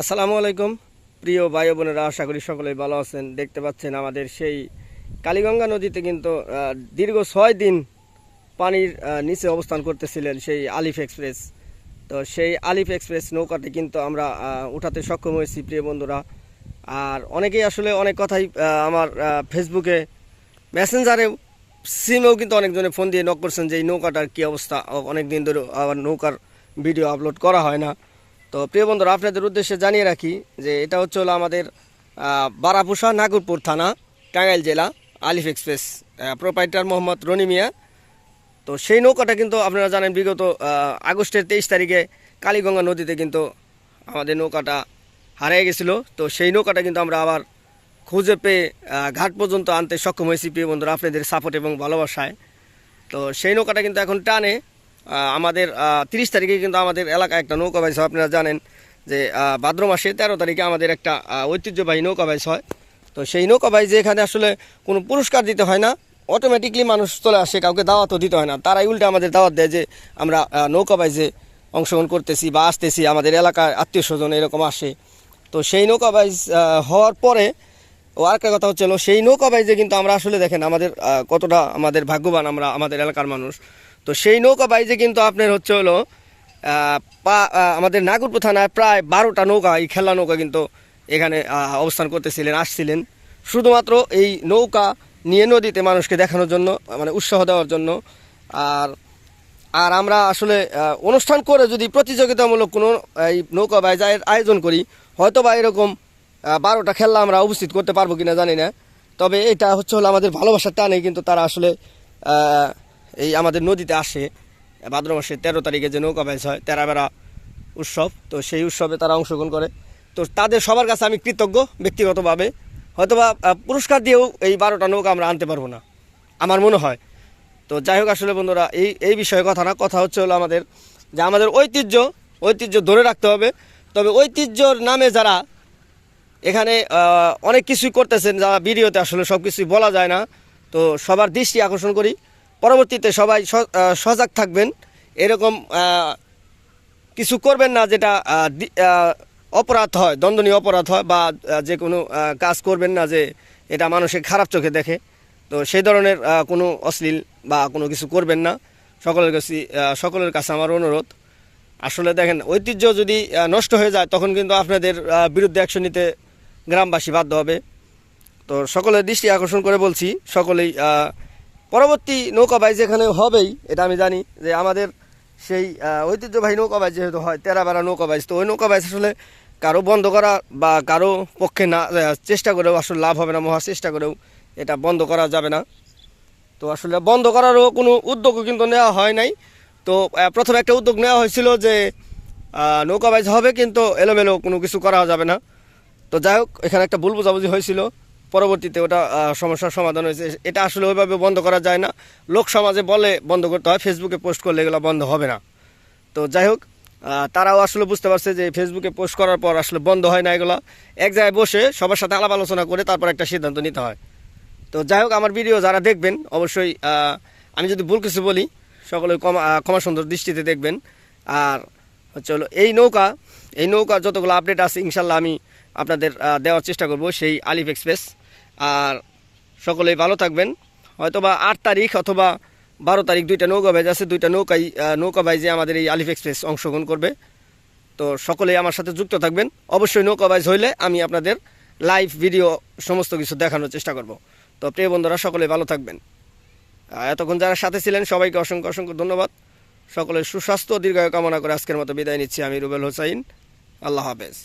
আসসালামু আলাইকুম। প্রিয় ভাই বোনেরা, আশা করি সকলেই ভালো আছেন। দেখতে পাচ্ছেন আমাদের সেই কালীগঙ্গা নদীতে কিন্তু দীর্ঘ ছয় দিন পানির নিচে অবস্থান করতেছিলেন সেই আলিফ এক্সপ্রেস। তো সেই আলিফ এক্সপ্রেস নৌকাটি কিন্তু আমরা উঠাতে সক্ষম হয়েছি, প্রিয় বন্ধুরা। আর অনেকেই আসলে অনেক কথাই আমার ফেসবুকে মেসেঞ্জারে সিমেও কিন্তু অনেকজনে ফোন দিয়ে নক করছেন যে এই নৌকাটার কী অবস্থা? অনেক দিন ধরে আবার নৌকার ভিডিও আপলোড করা হয় না। তো প্রিয় বন্ধুরা, আপনাদের উদ্দেশ্যে জানিয়ে রাখি যে এটা হচ্ছে হলো আমাদের বারাপুষা নাগরপুর থানা, টাঙ্গাইল জেলা, আলিফ এক্সপ্রেস প্রোপাইটার মোহাম্মদ রনি মিয়া। তো সেই নৌকাটা কিন্তু আপনারা জানেন, বিগত আগস্টের তেইশ তারিখে কালীগঙ্গা নদীতে কিন্তু আমাদের নৌকাটা হারিয়ে গেছিল। তো সেই নৌকাটা কিন্তু আমরা আবার খুঁজে পেয়ে ঘাট পর্যন্ত আনতে সক্ষম হয়েছি, প্রিয় বন্ধুরা, আপনাদের সাপোর্ট এবং ভালোবাসায়। তো সেই নৌকাটা কিন্তু এখন টানে। আমাদের তিরিশ তারিখে কিন্তু আমাদের এলাকায় একটা নৌকা বাইস হয়। আপনারা জানেন যে ভাদ্র মাসে তেরো তারিখে আমাদের একটা ঐতিহ্যবাহী নৌকা বাইস হয়। তো সেই নৌকা বাইজ এখানে আসলে কোনো পুরস্কার দিতে হয় না। অটোমেটিকলি মানুষ চলে আসে, কাউকে দাওয়াতও দিতে হয় না। তারাই উল্টে আমাদের দাওয়াত দেয় যে, আমরা নৌকা বাইজে অংশগ্রহণ করতেছি বা আসতেছি। আমাদের এলাকার আত্মীয় স্বজন এরকম আসে। তো সেই নৌকা বাইজ হওয়ার পরে, ও আরেকটা কথা হচ্ছে হলো, সেই নৌকা বাইজে কিন্তু আমরা আসলে দেখেন আমাদের কতটা আমাদের ভাগ্যবান আমরা আমাদের এলাকার মানুষ। তো সেই নৌকা বাইজে কিন্তু আপনার হচ্ছে হলো পা আমাদের নাগরপুর থানায় প্রায় বারোটা নৌকা, এই খেলা নৌকা কিন্তু এখানে অবস্থান করতেছিলেন, আসছিলেন। শুধুমাত্র এই নৌকা নিয়ে নদীতে মানুষকে দেখানোর জন্য মানে উৎসাহ দেওয়ার জন্য। আর আর আমরা আসলে অনুষ্ঠান করে যদি প্রতিযোগিতামূলক কোনো, এই নৌকা বাইজায়ের আয়োজন করি হয়তো বা এরকম বারোটা খেলা আমরা উপস্থিত করতে পারব কিনা জানি না। তবে এটা হচ্ছে হলো আমাদের ভালোবাসার টানে কিন্তু তারা আসলে এই আমাদের নদীতে আসে, ভাদ্র মাসের তেরো তারিখে যে নৌকা বাইজ হয়, তেরাবেড়া উৎসব। তো সেই উৎসবে তারা অংশগ্রহণ করে। তো তাদের সবার কাছে আমি কৃতজ্ঞ ব্যক্তিগতভাবে। হয়তোবা পুরস্কার দিয়েও এই বারোটা নৌকা আমরা আনতে পারব না, আমার মনে হয়। তো যাই হোক আসলে বন্ধুরা, এই এই বিষয়ে কথা না, কথা হচ্ছে হলো আমাদের যে আমাদের ঐতিহ্য ঐতিহ্য ধরে রাখতে হবে। তবে ঐতিহ্যর নামে যারা এখানে অনেক কিছুই করতেছেন, যারা ভিডিওতে আসলে সব কিছুই বলা যায় না, তো সবার দৃষ্টি আকর্ষণ করি। পরবর্তীতে সবাই সজাগ থাকবেন। এরকম কিছু করবেন না যেটা অপরাধ হয়, দণ্ডনীয় অপরাধ হয় বা যে কোনো কাজ করবেন না যে এটা মানুষের খারাপ চোখে দেখে। তো সেই ধরনের কোনো অশ্লীল বা কোনো কিছু করবেন না। সকলের কাছে সকলের কাছে আমার অনুরোধ। আসলে দেখেন, ঐতিহ্য যদি নষ্ট হয়ে যায়, তখন কিন্তু আপনাদের বিরুদ্ধে অ্যাকশন নিতে গ্রামবাসী বাধ্য হবে। তো সকলের দৃষ্টি আকর্ষণ করে বলছি, সকলেই পরবর্তী নৌকাবাই যেখানে হবেই, এটা আমি জানি যে আমাদের সেই ঐতিহ্যবাহী নৌকাবাই যেহেতু হয়, তেরাবেড়া নৌকাবাইজ তো ওই নৌকাবাইজ আসলে কারও বন্ধ করা বা কারও পক্ষে না চেষ্টা করেও আসলে লাভ হবে না, মহা চেষ্টা করেও এটা বন্ধ করা যাবে না। তো আসলে বন্ধ করারও কোনো উদ্যোগও কিন্তু নেওয়া হয় নাই। তো প্রথমে একটা উদ্যোগ নেওয়া হয়েছিল যে নৌকাবাইজ হবে কিন্তু এলোমেলো কোনো কিছু করা যাবে না। তো যাই হোক, এখানে একটা ভুল বোঝাবুঝি হয়েছিল। পরবর্তীতে ওটা সমস্যার সমাধান হয়েছে। এটা আসলে ওইভাবে বন্ধ করা যায় না। লোক সমাজে বলে বন্ধ করতে হয় ফেসবুকে পোস্ট করলে এগুলো বন্ধ হবে না। তো যাই হোক তারাও আসলে বুঝতে পারছে যে ফেসবুকে পোস্ট করার পর আসলে বন্ধ হয় না এগুলো। এক জায়গায় বসে সবার সাথে আলাপ আলোচনা করে তারপর একটা সিদ্ধান্ত নিতে হয়। তো যাই হোক আমার ভিডিও যারা দেখবেন অবশ্যই আমি যদি ভুল কিছু বলি সকলে আহ, ক্ষমা সুন্দর দৃষ্টিতে দেখবেন। আর হচ্ছে হলো এই নৌকা এই নৌকার যতগুলো আপডেট আছে ইনশাল্লাহ আমি আপনাদের দেওয়ার চেষ্টা করব সেই আলিফ এক্সপ্রেস আর সকলেই ভালো থাকবেন। হয়তোবা আট তারিখ অথবা বারো তারিখ দুইটা নৌকা বাইজ আছে, দুইটা নৌকাই নৌকা বাইজে আমাদের এই আলিফ এক্সপ্রেস অংশগ্রহণ করবে। তো সকলেই আমার সাথে যুক্ত থাকবেন। অবশ্যই নৌকা বাইজ হইলে আমি আপনাদের লাইভ, ভিডিও সমস্ত কিছু দেখানোর চেষ্টা করব। তো প্রিয় বন্ধুরা সকলে ভালো থাকবেন। এতক্ষণ যারা সাথে ছিলেন, সবাইকে অসংখ্য অসংখ্য ধন্যবাদ। সকলের সুস্বাস্থ্য দীর্ঘায়ু কামনা করে আজকের মতো বিদায় নিচ্ছি আমি রুবেল হোসাইন। আল্লাহ হাফেজ।